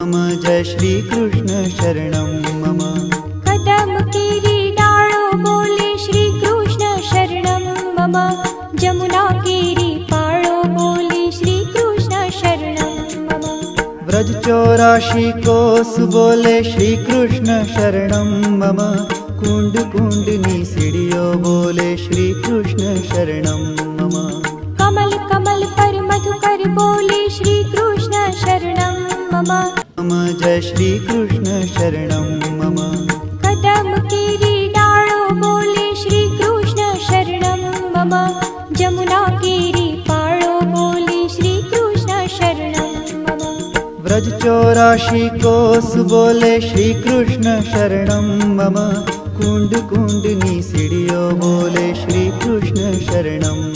મમ જય શ્રી કૃષ્ણ શરણમ મમ કદમ કેરી ડાળો બોલે શ્રી કૃષ્ણ શરણમ મમ જમુના કેરી પાળો બોલે શ્રી કૃષ્ણ શરણમ મમ વ્રજ ચોરાશી કોસ બોલે શ્રી કૃષ્ણ શરણમ મમ કુંડ કુંડની સીડીઓ બોલે શ્રી કૃષ્ણ શરણમ મમ કમલ કમલ પર મધુકર બોલે શ્રી કૃષ્ણ શરણમ મમ મમ જય શ્રી કૃષ્ણ શરણમ મમ કદમ કેરી ડાળો બોલે શ્રી કૃષ્ણ શરણમ મમ જમુના કેરી પાળો બોલે શ્રી કૃષ્ણ શરણમ વ્રજ ચોરાશી કોસ બોલે શ્રી કૃષ્ણ શરણમ મમ कुण्ड कुण्डनी सिडियो बोले श्रीकृष्ण शरणं